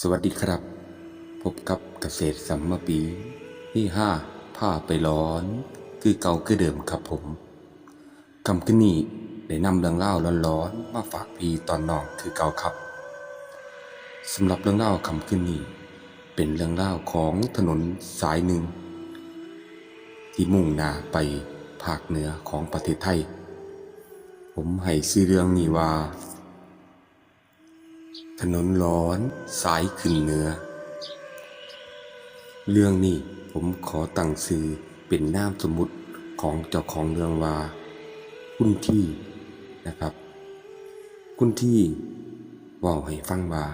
สวัสดีครับ พบกับเกษตรสัมมปีที่ห้าผ้าไปร้อน คือเก่าคือเดิมครับผมคำขึ้นนี้ได้นำเรื่องเล่าร้อนๆมาฝากพี่ตอนน้องคือเก่าครับสำหรับเรื่องเล่าคำขึ้นนี้เป็นเรื่องเล่าของถนนสายหนึ่ง ที่มุ่งหน้าไปภาคเหนือของประเทศไทย ผมให้ชื่อเรื่องนี้ว่า ถนนร้อนสายขึ้นเหนือ เรื่องนี้ผมขอตั้งชื่อเป็นนามสมมุติของเจ้าของเรื่องว่า คุณที่นะครับ คุณที่ว่าให้ฟังว่า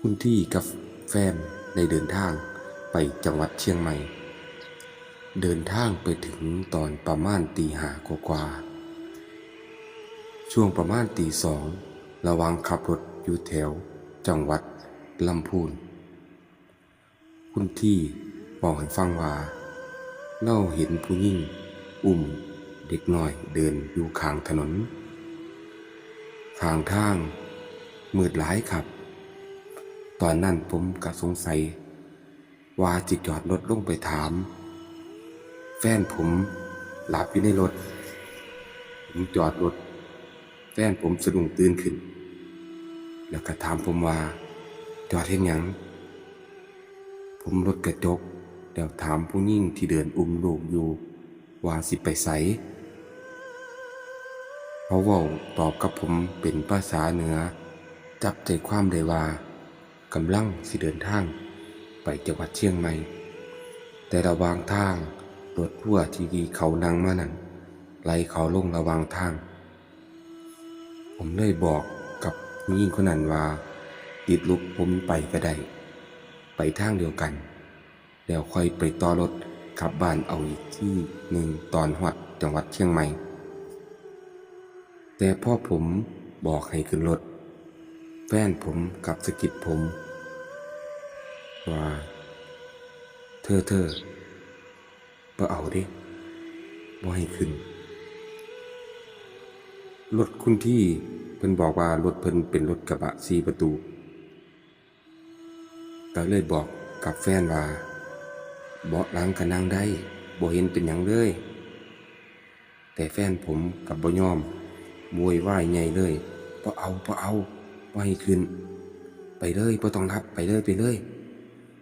คุณที่กับแฟนได้เดินทางไปจังหวัดเชียงใหม่ เดินทางไปถึงตอนประมาณตีหากว่า ช่วงประมาณตีสอง ระวังขับรถอยู่แถว จังหวัดลำพูน คุณที่บอกให้ฟังว่าเล่าเห็นผู้หญิงอุ้มเด็กน้อยเดินอยู่ข้างถนนข้างทางมืดหลายครับ ตอนนั้นผมก็สงสัย ว่าจิจอดรถลงไปถาม แฟนผมหลับอยู่ในรถ ผมจอดรถ แฟนผมสะดุ้งตื่นขึ้น แล้วก็ถามผมว่าจอดเห็นหยังผมลดกระจกแล้วถามผู้หญิงที่เดินอุ้มลูกอยู่ ว่าสิไปไสเขาว้าตอบกับผมเป็นภาษาเหนือ จับใจความได้ว่ากำลังสิเดินทาง ไปจังหวัดเชียงใหม่ แต่ระวางทางรถพั่วที่ดีเขานั่งมานั้นไล่เขาลงระวางทาง ผมเลยบอก ผู้หญิงคนนั้นว่าติดลุกผมไปก็ได้ ไปทางเดียวกัน แล้วค่อยไปต่อรถกลับบ้านเอาอีกที่หนึ่งตอนหัดจังหวัดเชียงใหม่ แต่พ่อผมบอกให้ขึ้นรถแฟนผมกับสกิดผม ว่า เธอเธอบ่เอาดิบ่ให้ขึ้นรถคุณที่ พิ่นบอกว่ารถเพิ่นเป็นรถกระบะสีประตู ก็เลยบอกกับแฟนว่าเบาะหลังก็นั่งได้บ่เห็นเป็นหยังเลย แต่แฟนผมกับบ่ยอมบวยว่ายใหญ่เลยบ่เอาบ่เอาบ่ให้ขึ้น ไปเลยบ่ต้องรับไปเลยไปเลย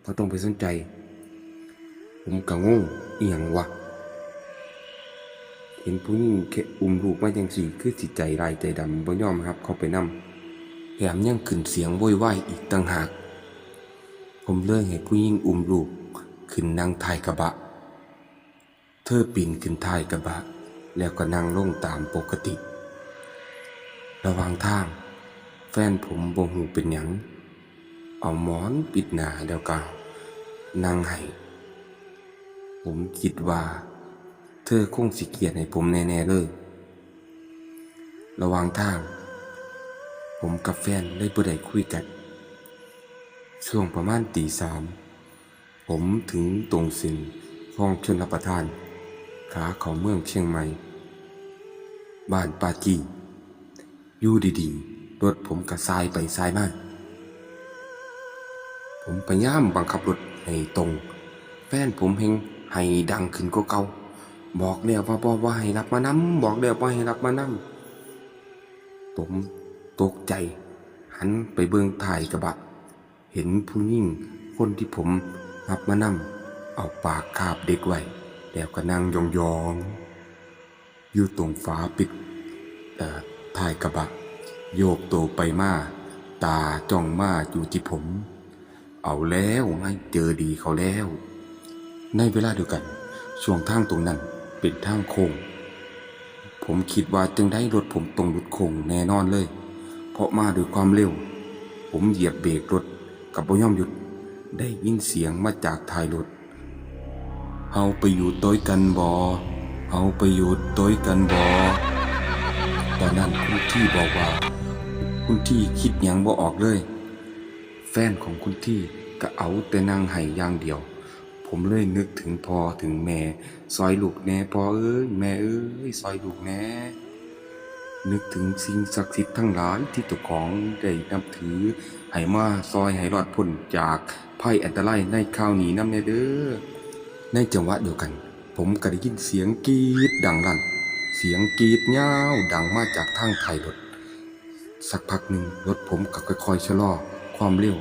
บ่ต้องไปสนใจ ผมก็งงอีหยังวะ เห็นผู้หญิงแค่อุ้มลูกมาจังสี่คือจิตใจลายใจดำบ่ยอมครับ เข้าไปนำแถมยังขึ้นเสียงโวยวายอีกต่างหาก ผมเลยให้ผู้หญิงอุ้มลูกขึ้นนั่งท้ายกระบะ เธอปีนขึ้นท้ายกระบะ แล้วก็นั่งลงตามปกติ ระหว่างทาง แฟนผมบ่หูเป็นหยัง เอาหมอนปิดหนาแล้วก็นั่งให้ผมคิดว่า ธอคงสิเกียดให้ผมแน่ๆเลย ระหว่างทาง ผมกับแฟนได้บ่ได้คุยกัน ช่วงประมาณตีสาม ผมถึงตรงสินห้องชนรับประทาน ขาเขาเมืองเชียงใหม่ บ้านปาจีอยู่ดีๆ รถผมกระซายไปซ้ายมาก ผมพยายามบังคับรถให้ตรง แฟนผมเฮงให้ดังขึ้นก็เก่า บอกแล้วว่าบอว่าให้รับมานำบอกแล้วว่าให้รับมานำผมตกใจ หันไปเบื้องถ่ายกระบะ เห็นผู้หญิงคนที่ผมรับมานำเอาปากคาบเด็กไว้แล้วก็นั่งยองๆอยู่ตรงฝาปิดเอ่ายกระบะ โยกตัวไปมาตาจ้องมาอยู่ที่ผม เอาแล้วไงเจอดีเขาแล้ว ในเวลาเดียวกัน ช่วงทางตรงนั้น เป็นทางโค้งผมคิดว่าจึงได้รถผมตรงหลุดโค้งแน่นอนเลย เพราะมาด้วยความเร็ว ผมเหยียบเบรกรถกับบ่ยอมหยุด ได้ยินเสียงมาจากท้ายรถเฮาไปอยู่ต้อยกันบอเฮาไปอยู่ต้อยกันบอตอนนั้นคุณที่บอกว่า คุณที่คิดยังบ่ออกเลย แฟนของคุณที่ก็เอาแต่นั่งไห้อย่างเดียว ผมเลยนึกถึงพ่อถึงแม่ ซอยลูกแน่พ่อเอ้ยแม่เอ้ยซอยลูกแน่นึกถึงสิ่งศักดิ์สิทธิ์ทั้งหลายที่ตัวของได้นับถือให้มาซอยให้รอดพ้นจากภัยอันตรายในคราวหนีน้ำแน่เด้อในจังหวะเดียวกัน ผมก็ได้ยินเสียงกรีดดังลั่น เสียงกรีดยาดังมาจากทางไทายรถ สักพักหนึ่งรถผมก็ค่อยๆชะลอความเร็ว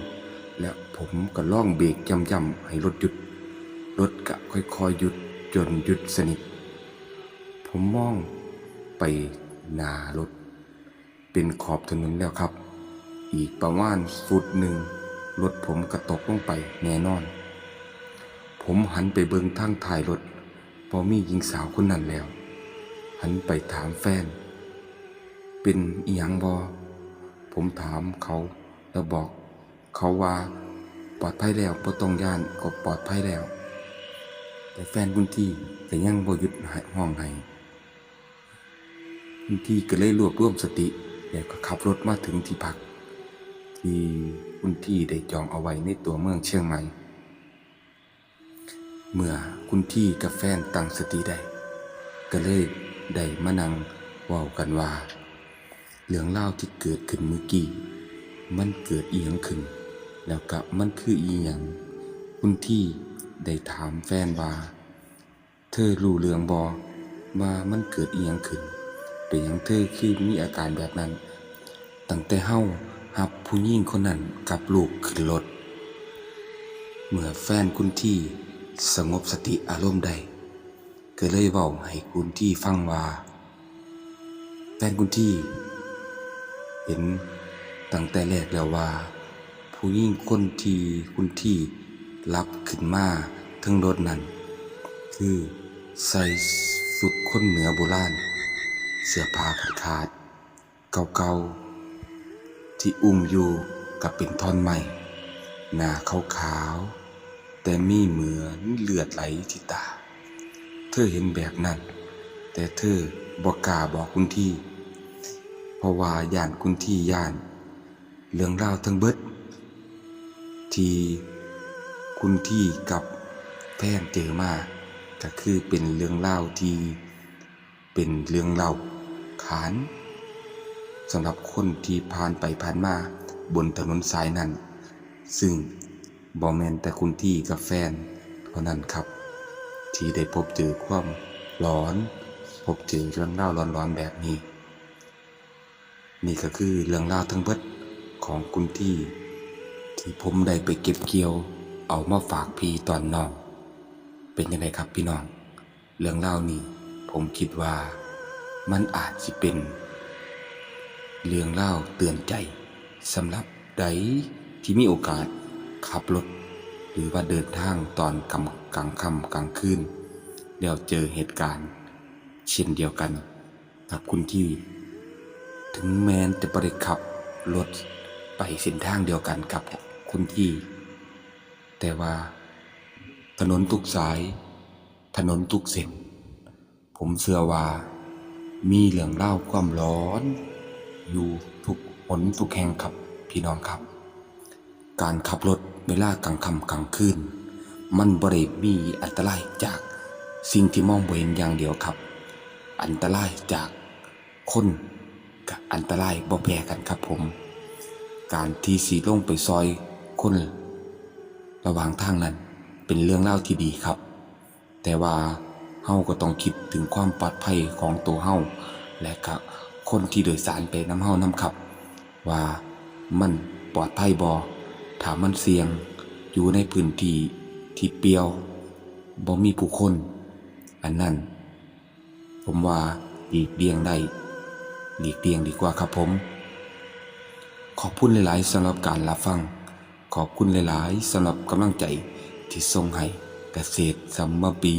และผมก็ล่องเบรกย่ำๆให้รถหยุด รถก็ค่อยๆหยุดจนหยุดสนิท ผมมองไปหน้ารถ เป็นขอบถนนแล้วครับ อีกประมาณฟุตหนึ่งรถผมก็ตกลงไปแน่นอน ผมหันไปเบิงทางท้ายรถพอมีหญิงสาวคนนั้นแล้ว หันไปถามแฟน เป็นอีหยังบอผมถามเขาแล้วบอก เขาว่าปลอดภัยแล้วบ่ต้องย่านก็ปลอดภัยแล้ว แต่แฟนคุณที่ก็ยังบ่หยุดหายห้องให้คุณที่ก็เลยรวบรวมสติแล้วก็ขับรถมาถึงที่พัก ที่คุณที่ได้จองเอาไว้ในตัวเมืองเชียงใหม่ เมื่อคุณที่กับแฟนตั้งสติได้ ก็เลยได้มานั่งว้ากันว่า เรื่องเล่าที่เกิดขึ้นเมื่อกี้มันเกิดอีหยังขึ้น แล้วก็มันคืออีหยังคุณที่ ได้ถามแฟนว่า เธอรู้เรื่องบอว่ามันเกิดอีหยังขึ้น เป็นหยังเธอคือมีอาการแบบนั้น ตั้งแต่เฮาหับผู้หญิงคนนั้นกับลูกขึ้นรถ เมื่อแฟนคุณที่สงบสติอารมณ์ได้ก็เลยเว้าให้คุณที่ฟังว่า แฟนคุณที่ เห็นตั้งแต่แรกแล้วว่า ผู้หญิงคนที่คุณที่ รับขึ้นมาทั้งรถนั้น คือใส่สุดคนเหนือโบราณ เสื้อผ้าขาดขาดเก่าๆ ที่อุ้มอยู่กับเป็นท่อนไม้หน้าขาวๆ แต่มีเหมือนเลือดไหลที่ตา เธอเห็นแบบนั้น แต่เธอบอกกล้าบอกคุณที่ เพราะว่าย่านคุณที่ย่าน เรื่องราวทั้งเบิด ที่ คุณที่กับแฟนเจอมาก็คือเป็นเรื่องเล่าที่เป็นเรื่องเล่าขานสำหรับคนที่ผ่านไปผ่านมาบนถนนสายนั้น ซึ่งบอแมนแต่คุณที่กับแฟนเท่านั้นครับ ที่ได้พบเจอความร้อน พบเจอเรื่องเล่าร้อนๆแบบนี้ นี่ก็คือเรื่องราทั้งเบิดของคุณที่ที่ผมได้ไปเก็บเกี่ยว เอามาฝากพี่ตอนน้อง เป็นยังไงครับพี่น้อง เรื่องเล่านี้ผมคิดว่ามันอาจจะเป็น เรื่องเล่าเตือนใจสำหรับใดที่มีโอกาสขับรถ หรือว่าเดินทางตอนกลางกลางค่ำกลางคืนเดี๋ยวเจอเหตุการณ์ เช่นเดียวกันกับคุณที่ ถึงแม้นจะบริขับรถไปเส้นทางเดียวกันกับคุณที่ แต่ว่า ถนนทุกสาย ถนนทุกเส้นผมเชื่อว่า มีเรื่องเล่าความร้อน อยู่ทุกหนทุกแห่งครับพี่น้องครับ การขับรถเวลากลางค่ำกลางคืนมันบริมีอันตรายจากสิ่งที่มองเห็นอย่างเดียวครับ อันตรายจากคนกับอันตรายบ่แพ้กันครับผม การที่สีลงไปซอยคน ระหว่างทางนั้นเป็นเรื่องเล่าที่ดีครับ แต่ว่าเฮาก็ต้องคิดถึงความปลอดภัยของตัวเฮาและก็คนที่โดยสารไปน้ำเฮาน้ำครับ ว่ามันปลอดภัยบอถ้ามันเสี่ยงอยู่ในพื้นที่ที่เปียวบ่มีผู้คน อันนั้น ผมว่าหลีกเลี่ยงได้หลีกเลี่ยงดีกว่าครับผม ขอบคุณหลาย ๆสำหรับการรับฟัง ขอบคุณหลาย ๆสำหรับกำลังใจที่ส่งให้เกษตรสัมมปี